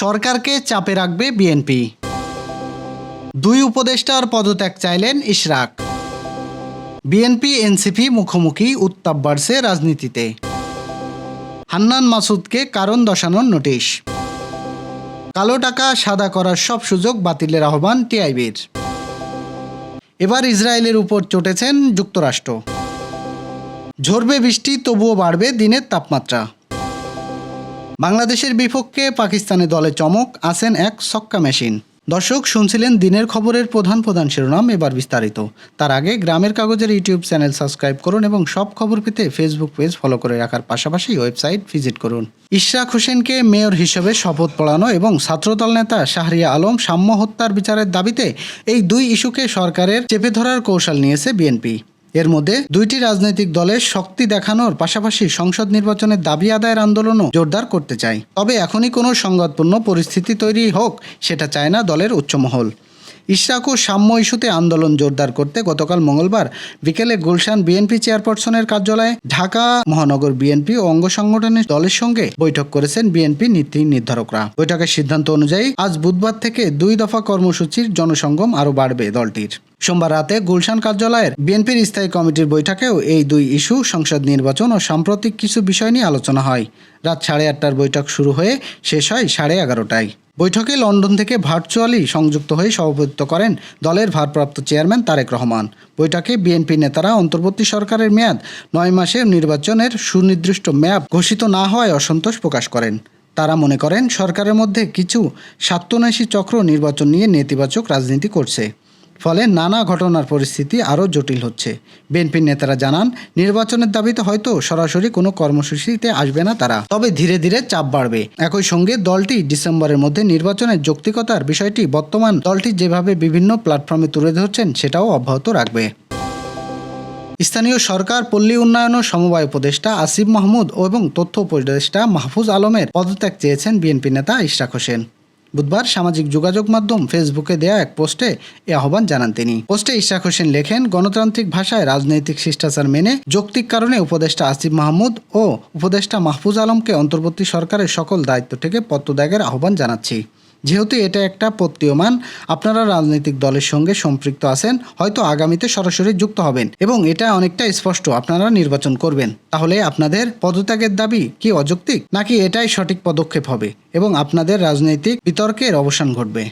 সরকারকে চাপে রাখবে বিএনপি। দুই উপদেষ্টার পদত্যাগ চাইলেন ইশরাক। বিএনপি, এনসিপি মুখোমুখি উত্তাপ বাড়ছে রাজনীতিতে। হান্নান মাসুদকে কারণ দশানোর নোটিশ। কালো টাকা সাদা করার সব সুযোগ বাতিলের আহ্বান টিআইবির। এবার ইসরায়েলের উপর চটেছেন যুক্তরাষ্ট্র। ঝরবে বৃষ্টি তবুও বাড়বে দিনের তাপমাত্রা। বাংলাদেশের বিপক্ষে পাকিস্তানি দলে চমক আছেন এক সক্কা মেশিন। দর্শক, শুনছিলেন দিনের খবরের প্রধান প্রধান শিরোনাম, এবার বিস্তারিত। তার আগে গ্রামের কাগজের ইউটিউব চ্যানেল সাবস্ক্রাইব করুন এবং সব খবর পেতে ফেসবুক পেজ ফলো করে রাখার পাশাপাশি ওয়েবসাইট ভিজিট করুন। ইশরাক হোসেনকে মেয়র হিসেবে শপথ পড়ানো এবং ছাত্রদল নেতা শাহরিয়া আলম সাম্য হত্যার বিচারের দাবিতে এই দুই ইস্যুকে সরকারের চেপে ধরার কৌশল নিয়েছে বিএনপি। এর মধ্যে দুইটি রাজনৈতিক দলের শক্তি দেখানোর পাশাপাশি সংসদ নির্বাচনের দাবি আদায়ের আন্দোলনও জোরদার করতে চায়। তবে এখনই কোনো সংবাদপূর্ণ পরিস্থিতি তৈরি হোক, সেটা চায় না দলের উচ্চমহল। ইশরাক ও সাম্য ইস্যুতে আন্দোলন জোরদার করতে গতকাল মঙ্গলবার বিকেলে গুলশান বিএনপি চেয়ারপারসনের কার্যালয়ে ঢাকা মহানগর বিএনপি ও অঙ্গ সংগঠনের দলের সঙ্গে বৈঠক করেছেন বিএনপি নীতি নির্ধারকরা। বৈঠকের সিদ্ধান্ত অনুযায়ী আজ বুধবার থেকে দুই দফা কর্মসূচির জনসংগম আরও বাড়বে দলটির। সোমবার রাতে গুলশান কার্যালয়ের বিএনপির স্থায়ী কমিটির বৈঠকেও এই দুই ইস্যু সংসদ নির্বাচন ও সাম্প্রতিক কিছু বিষয় নিয়ে আলোচনা হয়। রাত সাড়ে আটটার বৈঠক শুরু হয়ে শেষ হয় সাড়ে এগারোটায়। বৈঠকে লন্ডন থেকে ভার্চুয়ালি সংযুক্ত হয়ে সভাপতিত্ব করেন দলের ভারপ্রাপ্ত চেয়ারম্যান তারেক রহমান। বৈঠকে বিএনপি নেতারা অন্তর্বর্তী সরকারের মেয়াদ নয় মাসে নির্বাচনের সুনির্দিষ্ট ম্যাপ ঘোষিত না হওয়ায় অসন্তোষ প্রকাশ করেন। তারা মনে করেন, সরকারের মধ্যে কিছু স্বার্থন্বেষী চক্র নির্বাচন নিয়ে নেতিবাচক রাজনীতি করছে। ফলে নানা ঘটনার পরিস্থিতি আরও জটিল হচ্ছে। বিএনপির নেতারা জানান, নির্বাচনের দাবিতে হয়তো সরাসরি কোনো কর্মসূচিতে আসবে না তারা। তবে ধীরে ধীরে চাপ বাড়বে। একই সঙ্গে দলটি ডিসেম্বরের মধ্যে নির্বাচনের যৌক্তিকতার বিষয়টি বর্তমান দলটি যেভাবে বিভিন্ন প্ল্যাটফর্মে তুলে ধরছেন, সেটাও অব্যাহত রাখবে। স্থানীয় সরকার, পল্লী উন্নয়ন ও সমবায় উপদেষ্টা আসিফ মাহমুদ এবং তথ্য উপদেষ্টা মাহফুজ আলমের পদত্যাগ চেয়েছেন বিএনপি নেতা ইশরাক হোসেন। বুধবার সামাজিক যোগাযোগ মাধ্যম ফেসবুকে দেয়া এক পোস্টে এ আহ্বান জানান তিনি। পোস্টে ইশাক হোসেন লেখেন, গণতান্ত্রিক ভাষায় রাজনৈতিক শিষ্টাচার মেনে যৌক্তিক কারণে উপদেষ্টা আসিফ মাহমুদ ও উপদেষ্টা মাহফুজ আলমকে অন্তর্বর্তী সরকারের সকল দায়িত্ব থেকে পত্রত্যাগের আহ্বান জানাচ্ছি। যেহেতু এটা একটা প্রতীয়মান, আপনারা রাজনৈতিক দলের সঙ্গে সম্পৃক্ত আছেন, হয়তো আগামীতে সরাসরি যুক্ত হবেন এবং এটা অনেকটা স্পষ্ট, আপনারা নির্বাচন করবেন। তাহলে আপনাদের পদত্যাগের দাবি কি অযৌক্তিক? নাকি এটাই সঠিক পদক্ষেপ হবে এবং আপনাদের রাজনৈতিক বিতর্কের অবসান ঘটবে?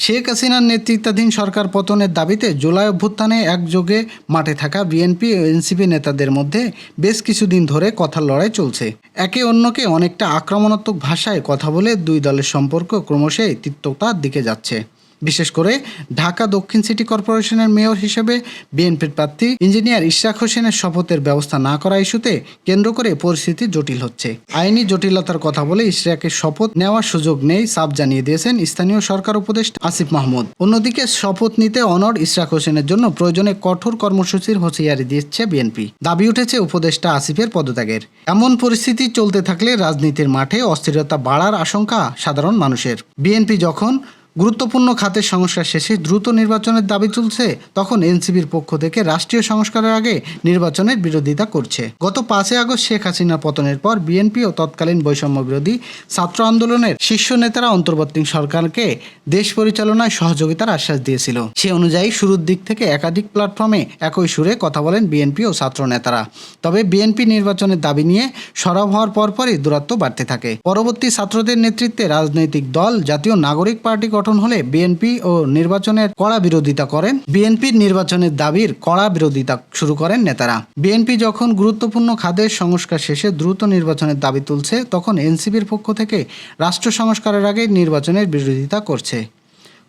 শেখ হাসিনার নেতৃত্বাধীন সরকার পতনের দাবিতে জুলাই অভ্যুত্থানে একযোগে মাঠে থাকা বিএনপি ও এনসিপি নেতাদের মধ্যে বেশ কিছুদিন ধরে কথার লড়াই চলছে। একে অন্যকে অনেকটা আক্রমণাত্মক ভাষায় কথা বলে দুই দলের সম্পর্ক ক্রমশই তিক্ততার দিকে যাচ্ছে। বিশেষ করে ঢাকা দক্ষিণ সিটি কর্পোরেশনের মেয়র হিসেবে বিএনপির প্রার্থী ইঞ্জিনিয়ার ইশরাক হোসেনের শপথের ব্যবস্থা না করা ইস্যুতে কেন্দ্র করে পরিস্থিতি জটিল হচ্ছে। আইনি জটিলতার কথা বলে ইশরাকের শপথ নেওয়ার সুযোগ নেই সাফ জানিয়ে দিয়েছেন স্থানীয় সরকার উপদেষ্টা আসিফ মাহমুদ। অন্যদিকে শপথ নিতে অনড় ইশরাক হোসেনের জন্য প্রয়োজনে কঠোর কর্মসূচির হুঁশিয়ারি দিচ্ছে বিএনপি। দাবি উঠেছে উপদেষ্টা আসিফের পদত্যাগের। এমন পরিস্থিতি চলতে থাকলে রাজনীতির মাঠে অস্থিরতা বাড়ার আশঙ্কা সাধারণ মানুষের। বিএনপি যখন গুরুত্বপূর্ণ খাতের সংস্কার শেষে দ্রুত নির্বাচনের দাবি তুলছে, তখন এনসিবির পক্ষ থেকে রাষ্ট্রীয় সংস্কারের আগে নির্বাচনের বিরোধিতা করছে। গত পাঁচই আগস্ট শেখ হাসিনার পতনের পর বিএনপি ও তৎকালীন বৈষম্য বিরোধী ছাত্র আন্দোলনের শীর্ষ নেতারা অন্তর্বর্তী সরকারকে দেশ পরিচালনায় সহযোগিতার আশ্বাস দিয়েছিল। সে অনুযায়ী শুরুর দিক থেকে একাধিক প্ল্যাটফর্মে একই সুরে কথা বলেন বিএনপি ও ছাত্র নেতারা। তবে বিএনপি নির্বাচনের দাবি নিয়ে সরব হওয়ার পরপরই দূরত্ব বাড়তে থাকে। পরবর্তী ছাত্রদের নেতৃত্বে রাজনৈতিক দল, জাতীয় নাগরিক পার্টি গঠন হলে বিএনপি ও নির্বাচনের কড়া বিরোধিতা করেন। বিএনপির নির্বাচনের দাবির কড়া বিরোধিতা শুরু করেন নেতারা। বিএনপি যখন গুরুত্বপূর্ণ খাদের সংস্কার শেষে দ্রুত নির্বাচনের দাবি তুলছে, তখন এনসিপির পক্ষ থেকে রাষ্ট্র সংস্কারের আগে নির্বাচনের বিরোধিতা করছে।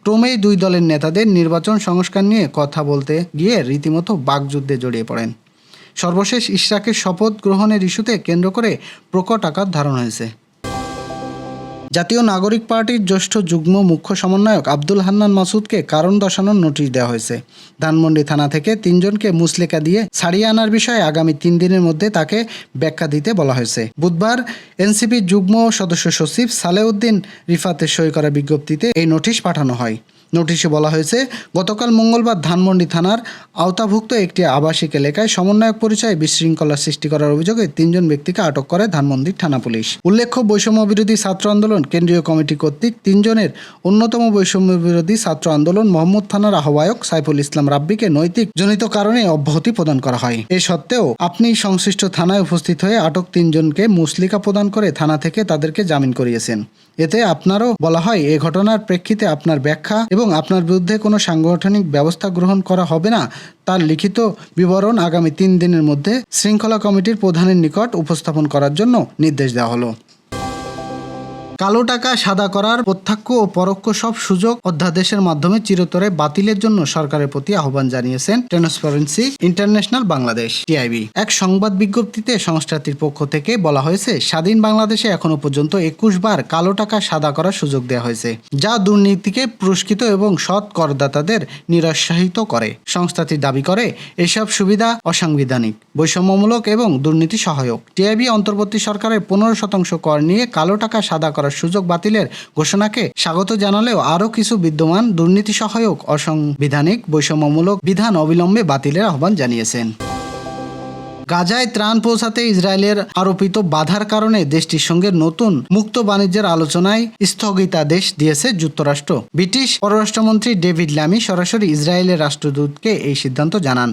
ক্রমেই দুই দলের নেতাদের নির্বাচন সংস্কার নিয়ে কথা বলতে গিয়ে রীতিমতো বাকযুদ্ধে জড়িয়ে পড়েন। সর্বশেষ ইশরাকের শপথ গ্রহণের ইস্যুতে কেন্দ্র করে প্রকট আকার ধারণ হয়েছে। জাতীয় নাগরিক পার্টির জ্যেষ্ঠ যুগ্ম মুখ্য সমন্বয়ক আব্দুল হান্নান মাসুদকে কারণ দর্শানোর নোটিশ দেওয়া হয়েছে। ধানমন্ডি থানা থেকে তিনজনকে মুসলেকা দিয়ে ছাড়িয়ে আনার বিষয়ে আগামী তিন দিনের মধ্যে তাকে ব্যাখ্যা দিতে বলা হয়েছে। বুধবার এনসিপির যুগ্ম সদস্য সচিব সালেউদ্দিন রিফাতে সই করা বিজ্ঞপ্তিতে এই নোটিশ পাঠানো হয়। নোটিশে বলা হয়েছে, গতকাল মঙ্গলবার ধানমন্ডি থানার আওতাভুক্ত একটি আবাসিক এলাকায় সমন্বয়ক পরিচয়ে বিশৃঙ্খলা সৃষ্টি করার অভিযোগে তিনজন ব্যক্তিকে আটক করে ধানমন্ডি থানা পুলিশ। উল্লেখ্য বৈষম্য বিরোধী ছাত্র আন্দোলন কেন্দ্রীয় কমিটি কর্তৃক তিনজনের অন্যতম বৈষম্য বিরোধী ছাত্র আন্দোলন মোহাম্মদ থানার আহ্বায়ক সাইফুল ইসলাম রাব্বিকে নৈতিক জনিত কারণে অব্যাহতি প্রদান করা হয়। এ সত্ত্বেও, আপনি সংশ্লিষ্ট থানায় উপস্থিত হয়ে আটক তিনজনকে মুসলিকা প্রদান করে থানা থেকে তাদেরকে জামিন করিয়েছেন। এতে আপনারও বলা হয়, এ ঘটনার প্রেক্ষিতে আপনার ব্যাখ্যা এবং আপনার বিরুদ্ধে কোনো সাংগঠনিক ব্যবস্থা গ্রহণ করা হবে না, তার লিখিত বিবরণ আগামী তিন দিনের মধ্যে শৃঙ্খলা কমিটির প্রধানের নিকট উপস্থাপন করার জন্য নির্দেশ দেওয়া হলো। কালো টাকা সাদা করার প্রত্যক্ষ ও পরোক্ষ সব সুযোগ অধ্যাদেশের মাধ্যমে চিরতরে বাতিলের জন্য সরকারের প্রতি আহ্বান জানিয়েছেন ট্রান্সপারেন্সি ইন্টারন্যাশনাল বাংলাদেশ, টিআইবি। এক সংবাদ বিজ্ঞপ্তিতে সংস্থাটির পক্ষ থেকে বলা হয়েছে, স্বাধীন বাংলাদেশে এখনও পর্যন্ত একুশ বার কালো টাকা সাদা করার সুযোগ দেওয়া হয়েছে, যা দুর্নীতিকে পুরস্কৃত এবং সৎ করদাতাদের নিরুৎসাহিত করে। সংস্থাটি দাবি করে, এসব সুবিধা অসাংবিধানিক, বৈষম্যমূলক এবং দুর্নীতি সহায়ক। টিআইবি অন্তর্বর্তী সরকারের পনেরো শতাংশ কর নিয়ে কালো টাকা সাদা করার সুযোগ বাতিলের ঘোষণাকে স্বাগত জানালেও আরও কিছু বিদ্যমান দুর্নীতি সহায়ক অসাংবিধানিক, বৈষম্যমূলক বিধান অবিলম্বে বাতিলের আহ্বান জানিয়েছেন। গাজায় ত্রাণ পৌঁছাতে ইসরায়েলের আরোপিত বাধার কারণে দেশটির সঙ্গে নতুন মুক্ত বাণিজ্যের আলোচনায় স্থগিতাদেশ দিয়েছে যুক্তরাষ্ট্র। ব্রিটিশ পররাষ্ট্রমন্ত্রী ডেভিড ল্যামি সরাসরি ইসরায়েলের রাষ্ট্রদূতকে এই সিদ্ধান্ত জানান।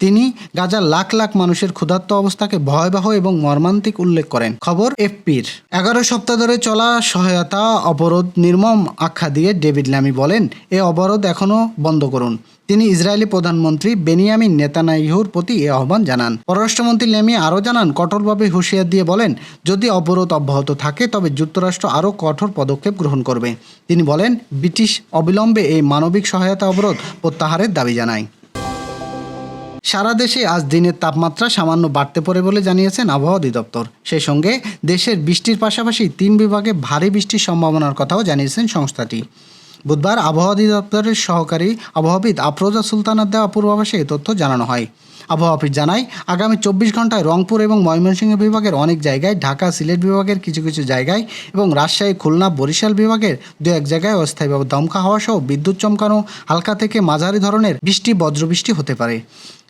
তিনি গাজার লাখ লাখ মানুষের ক্ষুধার্ত অবস্থাকে ভয়াবহ এবং মর্মান্তিক উল্লেখ করেন। খবর এফপির। এগারো সপ্তাহ ধরে চলা সহায়তা অবরোধ নির্মম আখ্যা দিয়ে ডেভিড ল্যামি বলেন, এ অবরোধ এখনও বন্ধ করুন। তিনি ইসরায়েলি প্রধানমন্ত্রী বেনিয়ামিন নেতানাইহুর প্রতি এ আহ্বান জানান। পররাষ্ট্রমন্ত্রী লেমি আরও জানান, কঠোরভাবে হুঁশিয়ার দিয়ে বলেন, যদি অবরোধ অব্যাহত থাকে, তবে যুক্তরাষ্ট্র আরও কঠোর পদক্ষেপ গ্রহণ করবে। তিনি বলেন, ব্রিটিশ অবিলম্বে এই মানবিক সহায়তা অবরোধ প্রত্যাহারের দাবি জানায়। সারা দেশে আজ দিনের তাপমাত্রা সামান্য বাড়তে পারে বলে জানিয়েছেন আবহাওয়া অধিদপ্তর। সেই সঙ্গে দেশের বৃষ্টির পাশাপাশি তিন বিভাগে ভারী বৃষ্টির সম্ভাবনার কথাও জানিয়েছেন সংস্থাটি। বুধবার আবহাওয়া অধিদপ্তরের সহকারী আবহাওয়াবিদ আফরোজা সুলতানার দেওয়া পূর্বাভাসে এ তথ্য জানানো হয়। আবহাওয়া অফিস জানায়। আগামী চব্বিশ ঘন্টায় রংপুর এবং ময়মনসিংহ বিভাগের অনেক জায়গায়, ঢাকা, সিলেট বিভাগের কিছু কিছু জায়গায় এবং রাজশাহী, খুলনা, বরিশাল বিভাগের দু এক জায়গায় অস্থায়ীভাবে দমকা হওয়া সহ বিদ্যুৎ চমকানো হালকা থেকে মাঝারি ধরনের বৃষ্টি, বজ্রবৃষ্টি হতে পারে।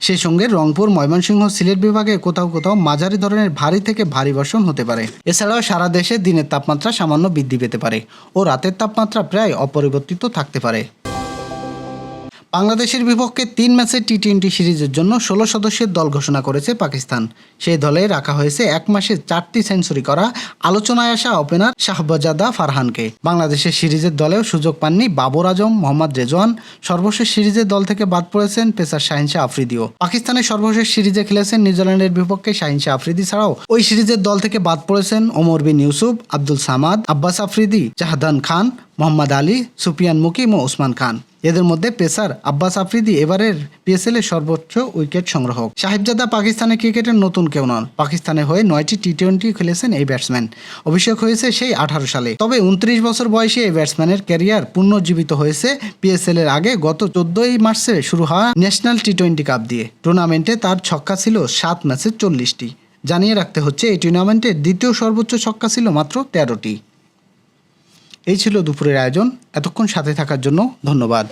সেই সঙ্গে রংপুর, ময়মনসিংহ, সিলেট বিভাগে কোথাও কোথাও মাঝারি ধরনের ভারী থেকে ভারী বর্ষণ হতে পারে। এছাড়াও সারা দেশে দিনের তাপমাত্রা সামান্য বৃদ্ধি পেতে পারে ও রাতের তাপমাত্রা প্রায় অপরিবর্তিত থাকতে পারে। বাংলাদেশের বিপক্ষে তিন ম্যাচের টি টোয়েন্টি সিরিজের জন্য ষোলো সদস্যের দল ঘোষণা করেছে পাকিস্তান। সেই দলে রাখা হয়েছে এক মাসে চারটি সেঞ্চুরি করা আলোচনায় আসা ওপেনার শাহবাজাদা ফারহানকে। বাংলাদেশের সিরিজের দলেও সুযোগ পাননি বাবর আজম, মোহাম্মদ রেজওয়ান। সর্বশেষ সিরিজের দল থেকে বাদ পড়েছেন পেসার শাহিনশা আফ্রিদিও। পাকিস্তানের সর্বশেষ সিরিজে খেলেছেন নিউজিল্যান্ডের বিপক্ষে শাহিনশা আফ্রিদি ছাড়াও ওই সিরিজের দল থেকে বাদ পড়েছেন ওমর বিন ইউসুফ, আব্দুল সামাদ, আব্বাস আফ্রিদি, জাহাদান খান, মোহাম্মদ আলী, সুফিয়ান মুকিম ও ওসমান খান। এদের মধ্যে পেসার আব্বাস আফ্রিদি এবারের পিএসএল এর সর্বোচ্চ উইকেট সংগ্রাহক। সাহেবজাদা পাকিস্তানের ক্রিকেটের নতুন কেউ নন। পাকিস্তানের হয়ে নয়টি টি টোয়েন্টি খেলেছেন এই ব্যাটসম্যান। অভিষেক হয়েছে সেই আঠারো সালে। তবে উনত্রিশ বছর বয়সে এই ব্যাটসম্যানের ক্যারিয়ার পুনর্জীবিত হয়েছে পিএসএল এর আগে গত চোদ্দই মার্চে শুরু হওয়া ন্যাশনাল টি টোয়েন্টি কাপ দিয়ে। টুর্নামেন্টে তার ছক্কা ছিল সাত ম্যাচে চল্লিশটি। জানিয়ে রাখতে হচ্ছে, এই টুর্নামেন্টের দ্বিতীয় সর্বোচ্চ ছক্কা ছিল মাত্র তেরোটি। এই ছিল দুপুরের আয়োজন। এতক্ষণ সাথে থাকার জন্য ধন্যবাদ।